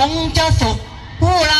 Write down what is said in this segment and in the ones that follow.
คงจะสุขผู้เรา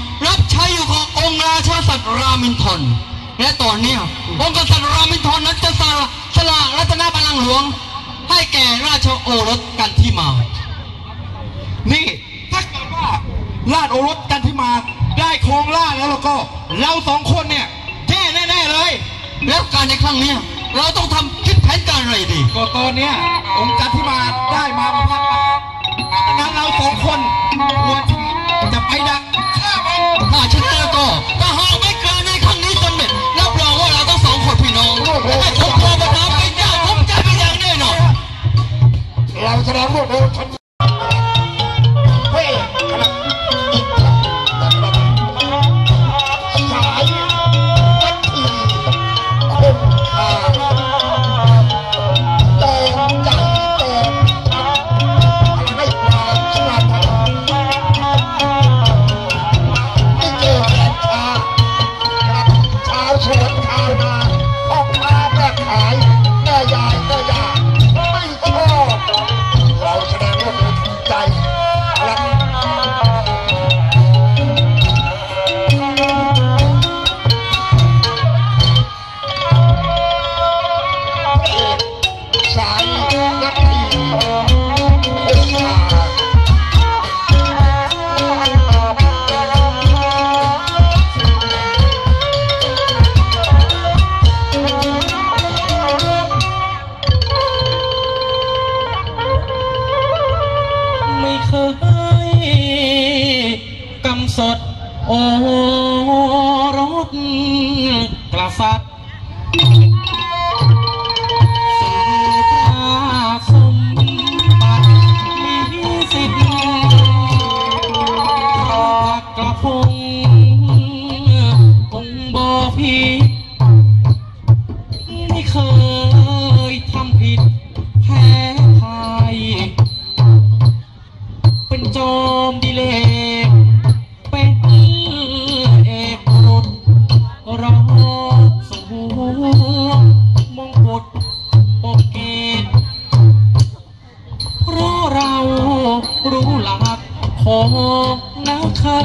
รับใช้อยู่ขององค์ราชสัตว์รามินทนและตอนนี้องค์กษัตริย์รามินทนนั้นจะสละสละรัตนบัลลังก์หลวง ให้แก่ราชโอรสกันที่มา นี่ถ้าเกิดว่าราชโอรสกันที่มาได้ครองราชแล้วแล้วก็ เราสองคนเนี่ยแย่แน่เลย แล้วการในครั้งนี้เราต้องทำคิดแผนการอะไรดี ก็ตอนเนี้ยองค์กันที่มาได้มาพักนั้นเราสองคน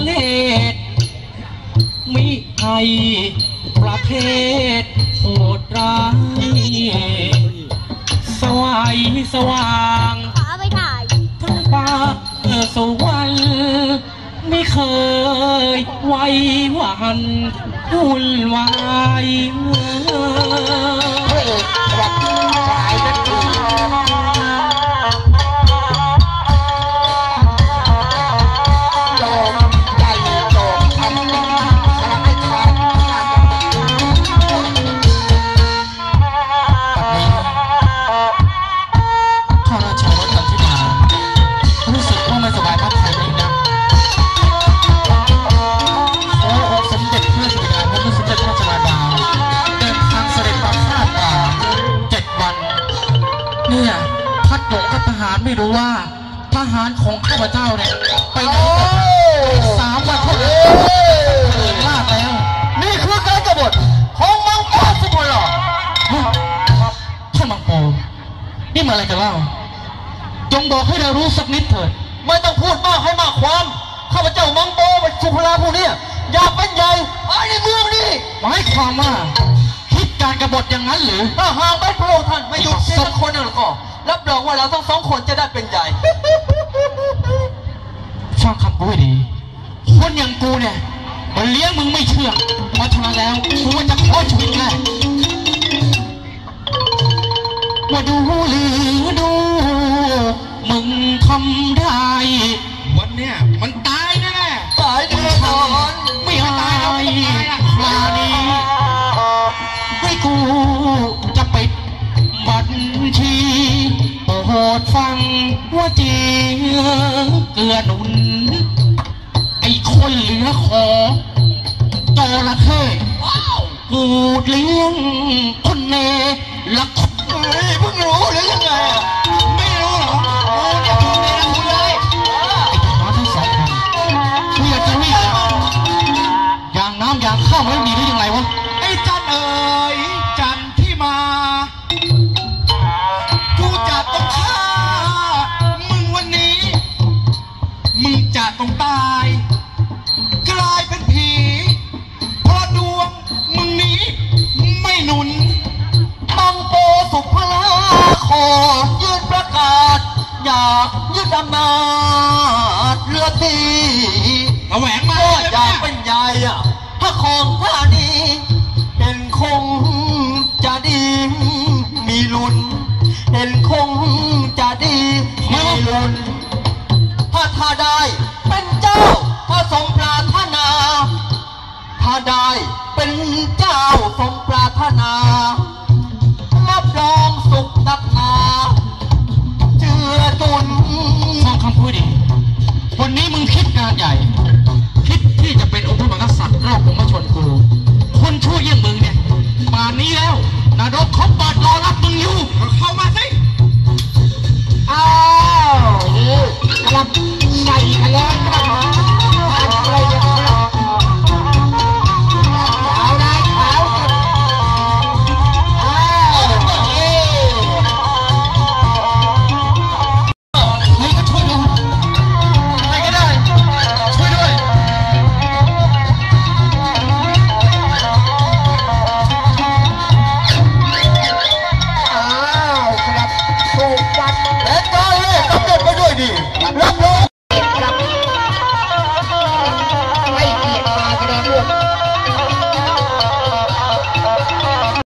เลศมิไทยประเทศโหดร้ายสวายสว่างขอไปถ่ายทั้งป่าเออสวรรค์ไม่เคยไว้วันวุ่นวายารของข้าพเจ้าเนี่ย ไปไหนหมดสามวันเท่านั้นเกินมากแล้วนี่คือการกบฏของมังกรสุพรรณเหรอท่านมังโปนี่มาอะไรกันเล่า จงบอกให้เรารู้สักนิดเถิด ไม่ต้องพูดมากให้มากความ ข้าพเจ้ามังโบเป็นสุภราผู้เนี้ยอยากเป็นใหญ่ไอ้ในเมืองนี่หมายความว่าคิดการกบฏอย่างนั้นหรือถ้าหากเป็นพระองค์ท่านไม่หยุดเสียสักคนหนึ่งแล้วก็รับรองว่าเราทั้งสองคนจะได้เป็นใหญ่ ฟังคำกูให้ดี คนอย่างกูเนี่ยมันเลี้ยงมึงไม่เชื่องเพราะฉะนั้นแล้วกูจะขอชีวิตแน่มาดูหรือดู มึงทำได้ วันเนี้ยมันตา ดฟังว่าจริงเกลือหนุน ไอ้คนเหลือขอจระเข้กูเลี้ยงคนเนละคนเฮ้ยเพิ่งรู้หรือยังไง ยากยึดอำนาจเรือที่ระแหวงมาก็อยากเป็นใหญ่อะถ้าของท่านี้เห็นคงจะดีมีลุ้นเห็นคงจะดีมีลุ้นถ้าถ้าได้เป็นเจ้าถ้าสมปรารถนาถ้าได้เป็นเจ้าสมปรารถนารับรองสุขนักหนา